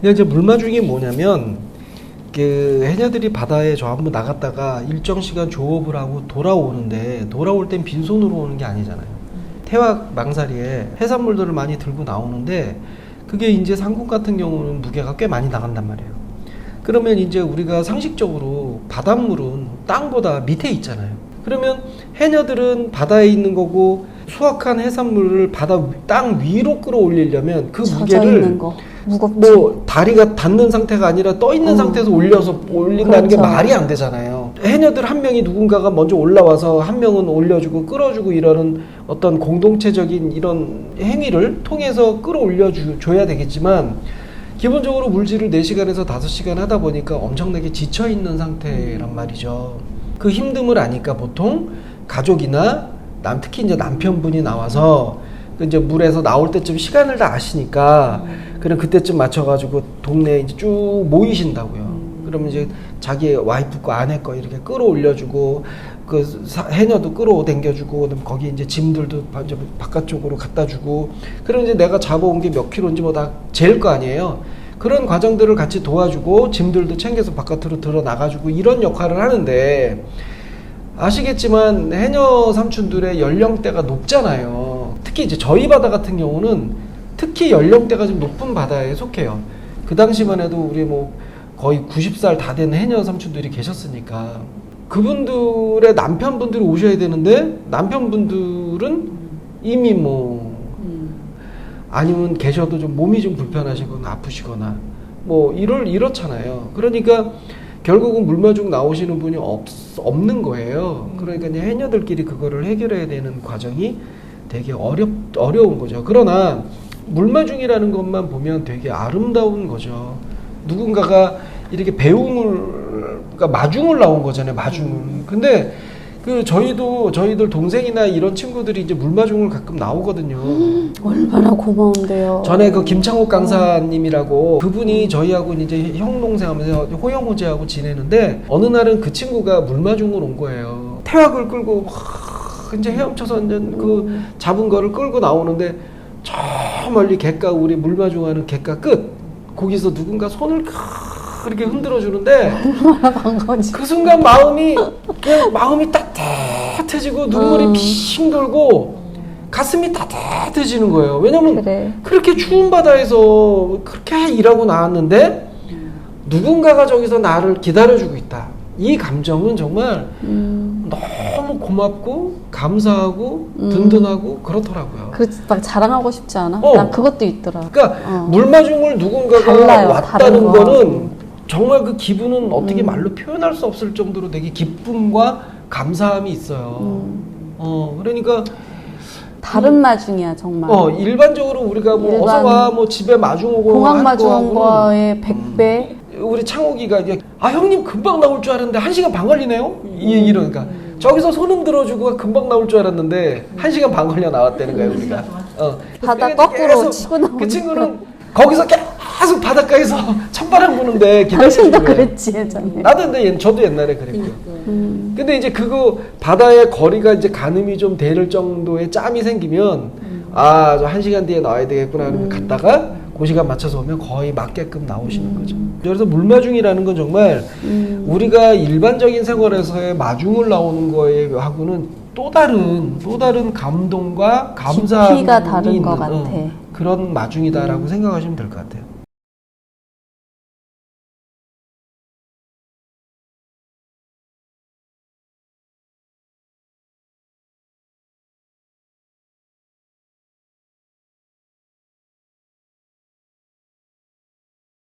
근데 이제 물마중이 뭐냐면 그 해녀들이 바다에 저 한번 나갔다가 일정 시간 조업을 하고 돌아오는데 돌아올 땐 빈손으로 오는 게 아니잖아요. 태화 망사리에 해산물들을 많이 들고 나오는데 그게 이제 상국 같은 경우는 무게가 꽤 많이 나간단 말이에요. 그러면 이제 우리가 상식적으로 바닷물은 땅보다 밑에 있잖아요. 그러면 해녀들은 바다에 있는 거고 수확한 해산물을 바다 위- 땅 위로 끌어올리려면 그 무게를 무겁지. 뭐 다리가 닿는 상태가 아니라 떠 있는 어. 상태에서 올려서 올린다는 게 그렇죠. 말이 안 되잖아요. 해녀들 한 명이 누군가가 먼저 올라와서 한 명은 올려주고 끌어주고 이러는 어떤 공동체적인 이런 행위를 통해서 끌어올려 주- 줘야 되겠지만 기본적으로 물질을 4시간에서 5시간 하다 보니까 엄청나게 지쳐 있는 상태란 말이죠. 그 힘듦을 아니까 보통 가족이나 남 특히 이제 남편분이 나와서 그 이제 물에서 나올 때쯤 시간을 다 아시니까 그럼 그때쯤 맞춰가지고 동네에 이제 쭉 모이신다고요. 그러면 이제 자기 와이프 거 아내 거 이렇게 끌어올려주고 그 사- 해녀도 끌어당겨주고 그다음 거기 이제 짐들도 바깥쪽으로 갖다주고 그럼 이제 내가 잡아온 게 몇 킬로인지 뭐 다 잴 거 아니에요. 그런 과정들을 같이 도와주고 짐들도 챙겨서 바깥으로 들어 나가주고 이런 역할을 하는데 아시겠지만 해녀 삼촌들의 연령대가 높잖아요. 특히 이제 저희 바다 같은 경우는 특히 연령대가 좀 높은 바다에 속해요. 그 당시만 해도 우리 뭐 거의 90살 다 된 해녀 삼촌들이 계셨으니까 그분들의 남편분들이 오셔야 되는데 남편분들은 이미 뭐 음. 아니면 계셔도 좀 몸이 좀 불편하시거나 아프시거나 뭐 이럴 이렇잖아요. 그러니까 결국은 물마중 나오시는 분이 없, 없는 거예요. 그러니까 이제 해녀들끼리 그거를 해결해야 되는 과정이 되게 어렵 어려운 거죠. 그러나 물마중이라는 것만 보면 되게 아름다운 거죠. 누군가가 이렇게 배웅을 그러니까 마중을 나온 거잖아요. 마중을. 근데 그 저희도 저희들 동생이나 이런 친구들이 이제 물마중을 가끔 나오거든요. 얼마나 고마운데요. 전에 그 김창욱 강사님이라고 그분이 저희하고 이제 형 동생하면서 호영호제하고 지내는데 어느 날은 그 친구가 물마중을 온 거예요. 태학을 끌고 막 이제 헤엄쳐서 이제 그 잡은 거를 끌고 나오는데 저 멀리 갯가 우리 물마중하는 갯가 끝 거기서 누군가 손을 그렇게 흔들어 주는데. 그 순간 마음이 그냥 마음이 따뜻해지고 눈물이 음. 핑 돌고 가슴이 따뜻해지는 거예요. 왜냐면 그래. 그렇게 추운 바다에서 그렇게 일하고 나왔는데 누군가가 저기서 나를 기다려주고 있다. 이 감정은 정말 음. 너무 고맙고 감사하고 음. 든든하고 그렇더라고요. 그막 자랑하고 싶지 않아? 어. 난 그것도 있더라. 그러니까 어. 물마중을 누군가가 달라요, 왔다는. 거는 정말 그 기분은 어떻게 음. 말로 표현할 수 없을 정도로 되게 기쁨과 감사함이 있어요. 음. 어 그러니까 다른 마중이야 정말. 어 일반적으로 우리가 뭐 일반 어서 와 뭐 집에 마중 오고 공항 마중 거하고는 거의 100배. 우리 창욱이가 이제 아 형님 금방 나올 줄 알았는데 한 시간 반 걸리네요. 이 음. 이러니까 저기서 손 흔들어 주고 금방 나올 줄 알았는데 한 시간 반 걸려 나왔다는 거예요 우리가. 어. 바다 거꾸로 계속 치고 나오는 그 친구는 거기서 계속 바닷가에서 찬바람 부는데 기다려주는 거예요. 그랬지 예전에. 나도 근데 옛- 저도 옛날에 그랬고. 음. 근데 이제 그거 바다의 거리가 이제 가늠이 좀 될 정도의 짬이 생기면 아저 한 시간 뒤에 나와야 되겠구나 하면 갔다가 그 시간 맞춰서 오면 거의 맞게끔 나오시는 거죠. 그래서 물마중이라는 건 정말 음. 우리가 일반적인 생활에서의 마중을 나오는 거에 하고는 또 다른 또 다른 감동과 감사함이 깊이가 다른 것 있는, 같아. 어, 그런 마중이다라고 생각하시면 될 것 같아요.